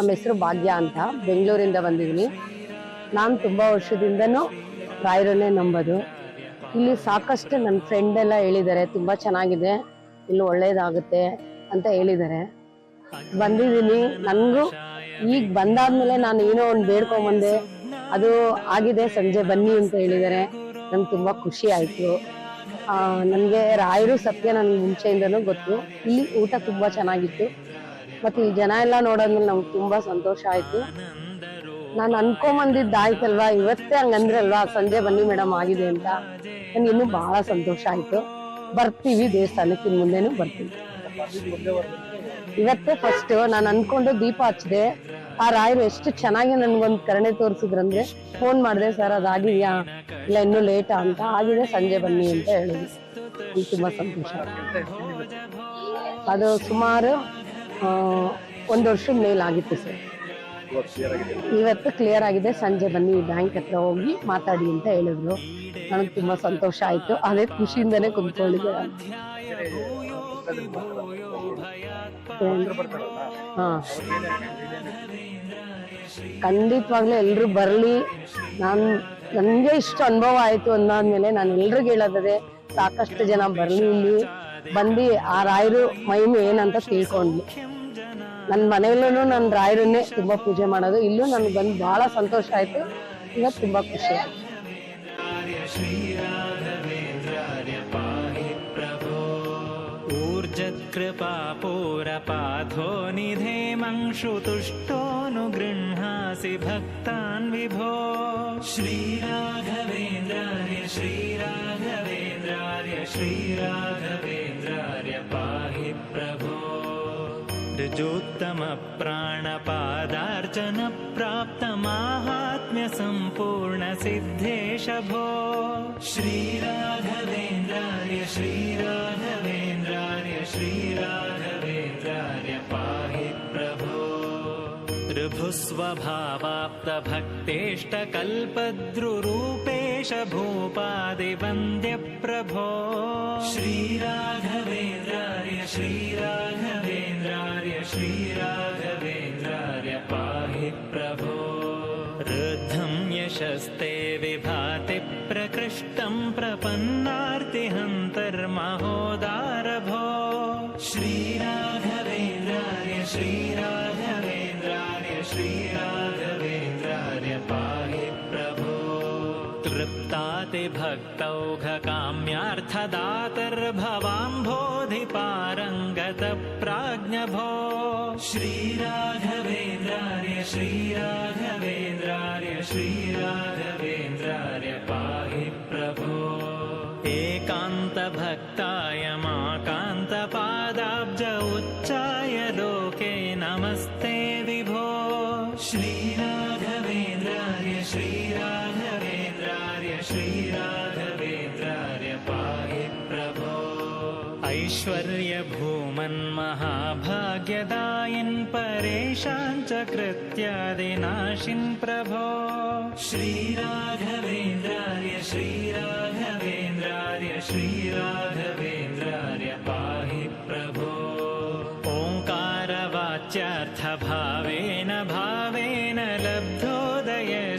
ನಮ್ಮ ಹೆಸರು ಭಾಗ್ಯ ಅಂತ ಬೆಂಗಳೂರಿಂದ ಬಂದಿದ್ದೀನಿ. ನಾನು ತುಂಬ ವರ್ಷದಿಂದನೂ ರಾಯರನ್ನೇ ನಂಬೋದು. ಇಲ್ಲಿ ಸಾಕಷ್ಟು ನನ್ನ ಫ್ರೆಂಡ್ ಎಲ್ಲ ಹೇಳಿದ್ದಾರೆ, ತುಂಬ ಚೆನ್ನಾಗಿದೆ ಇಲ್ಲಿ ಒಳ್ಳೇದಾಗುತ್ತೆ ಅಂತ ಹೇಳಿದ್ದಾರೆ. ಬಂದಿದ್ದೀನಿ. ನನಗೂ ಈಗ ಬಂದಾದ್ಮೇಲೆ ನಾನು ಏನೋ ಒಂದು ಬೇಡ್ಕೊಂಬಂದೆ, ಅದು ಆಗಿದೆ, ಸಂಜೆ ಬನ್ನಿ ಅಂತ ಹೇಳಿದ್ದಾರೆ. ನಂಗೆ ತುಂಬ ಖುಷಿ ಆಯಿತು. ನನಗೆ ರಾಯರು ಸತ್ಯ ನನಗೆ ಮುಂಚೆಯಿಂದನೂ ಗೊತ್ತು. ಇಲ್ಲಿ ಊಟ ತುಂಬ ಚೆನ್ನಾಗಿತ್ತು. ಮತ್ತು ಈ ಜನ ಎಲ್ಲ ನೋಡೋದ್ಮೇಲೆ ನಮ್ಗೆ ತುಂಬಾ ಸಂತೋಷ ಆಯ್ತು. ನಾನು ಅನ್ಕೊಂಬಂದಿದ್ದಾಯ್ತಲ್ವಾ ಇವತ್ತೇ ಹಂಗಂದ್ರಲ್ವಾ ಸಂಜೆ ಬನ್ನಿ ಮೇಡಮ್ ಆಗಿದೆ ಅಂತ. ನನಗೆ ಇನ್ನೂ ಬಹಳ ಸಂತೋಷ ಆಯ್ತು. ಬರ್ತೀವಿ ದೇವಸ್ಥಾನಕ್ಕೆ ಇನ್ನು ಮುಂದೆನೂ ಬರ್ತೀವಿ. ಇವತ್ತೇ ಫಸ್ಟ್ ನಾನು ಅನ್ಕೊಂಡು ದೀಪ ಹಚ್ಚಿದೆ ಆ ರಾಯರು ಎಷ್ಟು ಚೆನ್ನಾಗಿ ನನ್ಗೊಂದು ಕರುಣೆ ತೋರಿಸಿದ್ರಂದ್ರೆ ಫೋನ್ ಮಾಡಿದೆ, ಸರ್, ಅದಾಗಿದ್ಯಾ? ಇಲ್ಲ, ಇನ್ನೂ ಲೇಟಾ ಅಂತ. ಆಗಿದೆ, ಸಂಜೆ ಬನ್ನಿ ಅಂತ ಹೇಳಿದ್ವಿ ತುಂಬಾ ಸಂತೋಷ. ಅದು ಸುಮಾರು ಒಂದು ವರ್ಷದ ಮೇಲಾಗಿತ್ತು ಸರ್. ಇವತ್ತು ಕ್ಲಿಯರ್ ಆಗಿದೆ. ಸಂಜೆ ಬನ್ನಿ ಬ್ಯಾಂಕ್ ಹತ್ರ ಹೋಗಿ ಮಾತಾಡಿ ಅಂತ ಹೇಳಿದ್ರು. ನನಗೆ ತುಂಬಾ ಸಂತೋಷ ಆಯ್ತು. ಅದೇ ಖುಷಿಯಿಂದನೇ ಕುಂತ್ಕೊಂಡಿದ್ದೆ. ಹಾ. ಖಂಡಿತವಾಗ್ಲೂ ಎಲ್ರು ಬರ್ಲಿ. ನಾನ್ ನನ್ಗೆ ಇಷ್ಟು ಅನುಭವ ಆಯ್ತು ಅಂದಾದ್ಮೇಲೆ ನಾನು ಎಲ್ರಿಗೂ ಹೇಳೋದೇ ಸಾಕಷ್ಟು ಜನ ಬರ್ಲಿ ಇಲ್ಲಿ. ಬಂದು ಆ ರಾಯರು ಮಹಿಮೆ ಏನಂತ ತಿಳ್ಕೊಂಡ್ಲಿ ನನ್ನ ಮನೆಯಲ್ಲೂ ನನ್ನ ರಾಯರನ್ನೇ ತುಂಬಾ ಪೂಜೆ ಮಾಡೋದು ಇಲ್ಲೂ ನನ್ಗೆ ಬಂದು ಬಹಳ ಸಂತೋಷ ಆಯ್ತು ಇವತ್ತು ತುಂಬಾ ಖುಷಿ ಆಯ್ತು ऊर्जत्कृपापूरपाथो निधेमंशु तुष्टोऽनुगृह्णासि भक्तान् विभो श्रीराघवेन्द्रार्य श्रीराघवेन्द्रार्य श्रीराघवेन्द्रार्य पाहि प्रभो। ऋजोत्तमप्राणपादार्चन भो श्रीराघवेन्द्राय श्रीराघवेन्द्राय। श्रीराधवेन्द्राय ऋभुस्वभावाप्तभक्तेष्टकल्पद्रुरूपेश भूपादिवन्द्यप्रभो। श्रीराघवेन्द्रार्य श्रीराघवेन्द्रार्य श्रीराघवेन्द्रार्य पाहि प्रभो। रुद्धं यशस्ते विभाति प्रकृष्टं प्रपन्नार्तिहन्तर्महोदारभो श्रीराघवेन्द्रार्य श्रीराघवेन्द्रार्य तृप्तातिभक्तौघकाम्यार्थदातर्भवाम्भोधिपारङ्गतप्राज्ञभो श्रीराघवेन्द्रार्य श्रीराघवेन्द्रार्य श्रीराघवेन्द्रार्य पाहि प्रभो। एकान्तभक्ताय माकान्तपादाब्ज श्रीराघवेन्द्रार्य पाहि प्रभो। ऐश्वर्यभूमन्महाभाग्यदायिन् परेशान् च कृत्यादिनाशिन् प्रभो। श्रीराघवेन्द्रार्य श्रीराघवेन्द्रार्य श्रीराघवेन्द्रार्य पाहि प्रभो। ओङ्कारवाच्यार्थभावेन भावेन लब्धोदय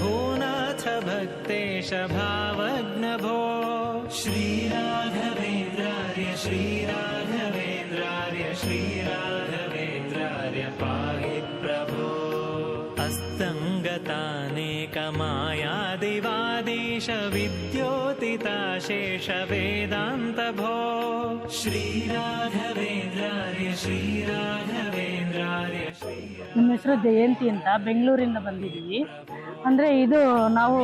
भूनाथ भक्तेश भावग्नभो श्रीराघवेन्द्रार्य श्रीराघवेन्द्रार्य श्रीराघवेन्द्रार्य पाहि प्रभो अस्तङ्गतानेकमायादिवादीश विद्योतिताशेष वेदान्तभो श्रीराघवेन्द्रार्य श्रीराघवेन्द्रार्य ನಮ್ಮ ಹೆಸರು ಜಯಂತಿ ಅಂತ ಬೆಂಗಳೂರಿಂದ ಬಂದಿದ್ದೀವಿ ಅಂದರೆ ಇದು ನಾವು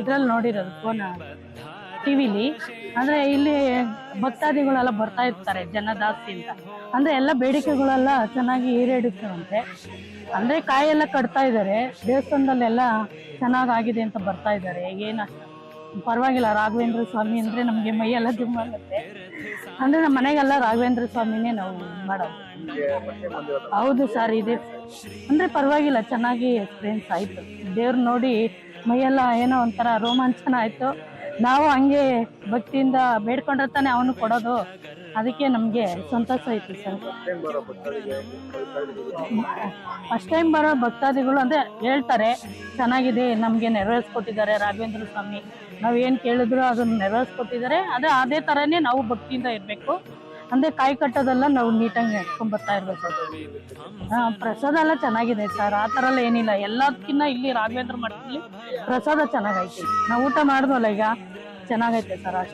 ಇದ್ರಲ್ಲಿ ನೋಡಿರೋದು ಫೋನ್ ಟಿವಿಲಿ ಅಂದ್ರೆ ಇಲ್ಲಿ ಭಕ್ತಾದಿಗಳೆಲ್ಲ ಬರ್ತಾ ಇರ್ತಾರೆ, ಜನ ಜಾಸ್ತಿ ಅಂತ. ಅಂದ್ರೆ ಎಲ್ಲ ಬೇಡಿಕೆಗಳೆಲ್ಲ ಚೆನ್ನಾಗಿ ಈಡೇರುತ್ತವಂತೆ ಅಂದ್ರೆ ಕಾಯೆಲ್ಲ ಕಟ್ತಾ ಇದ್ದಾರೆ, ದೇವಸ್ಥಾನದಲ್ಲೆಲ್ಲ ಚೆನ್ನಾಗಾಗಿದೆ ಅಂತ ಬರ್ತಾ ಇದ್ದಾರೆ. ಏನ ಪರವಾಗಿಲ್ಲ, ರಾಘವೇಂದ್ರ ಸ್ವಾಮಿ ಅಂದ್ರೆ ನಮಗೆ ಮೈಯೆಲ್ಲ ಜುಮ್ ಆಗುತ್ತೆ. ಅಂದ್ರೆ ನಮ್ಮ ಮನೆಗೆಲ್ಲ ರಾಘವೇಂದ್ರ ಸ್ವಾಮಿನೇ ನಾವು ಮಾಡೋದು. ಹೌದು ಸರ್, ಇದೆ. ಅಂದ್ರೆ ಪರವಾಗಿಲ್ಲ, ಚೆನ್ನಾಗಿ ಎಕ್ಸ್ಪೀರಿಯನ್ಸ್ ಆಯ್ತು. ದೇವ್ರು ನೋಡಿ ಮೈಯೆಲ್ಲ ಏನೋ ಒಂಥರ ರೋಮಾಂಚನ ಆಯ್ತು. ನಾವು ಹಂಗೆ ಭಕ್ತಿಯಿಂದ ಬೇಡ್ಕೊಂಡ್ರೆ ತಾನೇ ಅವನು ಕೊಡೋದು. ಅದಕ್ಕೆ ನಮಗೆ ಸಂತೋಷ ಐತಿ ಸರ್. ಫಸ್ಟ್ ಟೈಮ್ ಬರೋ ಭಕ್ತಾದಿಗಳು ಅಂದ್ರೆ ಹೇಳ್ತಾರೆ, ಚೆನ್ನಾಗಿದೆ, ನಮಗೆ ನೆರವೇರಿಸ್ಕೊಟ್ಟಿದ್ದಾರೆ ರಾಘವೇಂದ್ರ ಸ್ವಾಮಿ. ನಾವು ಏನು ಕೇಳಿದ್ರು ಅದನ್ನ ನೆರವೇರಿಸ್ಕೊಟ್ಟಿದ್ದಾರೆ. ಅದೇ ಅದೇ ಥರನೇ ನಾವು ಭಕ್ತಿಯಿಂದ ಇರಬೇಕು. ಅಂದ್ರೆ ಕಾಯಿ ಕಟ್ಟೋದೆಲ್ಲ ನಾವು ನೀಟಾಗಿ ನಡ್ಕೊಂಡ್ ಬರ್ತಾ ಇರ್ಬೇಕು. ಹಾ, ಪ್ರಸಾದ ಎಲ್ಲ ಚೆನ್ನಾಗಿದೆ ಸರ್. ಆ ಥರ ಎಲ್ಲ ಏನಿಲ್ಲ. ಎಲ್ಲದಕ್ಕಿಂತ ಇಲ್ಲಿ ರಾಘವೇಂದ್ರ ಮಠದಲ್ಲಿ ಪ್ರಸಾದ ಚೆನ್ನಾಗೈತೆ. ನಾವು ಊಟ ಮಾಡಿದ್ವಲ್ಲ ಈಗ? ಚೆನ್ನಾಗೈತೆ ಸರ್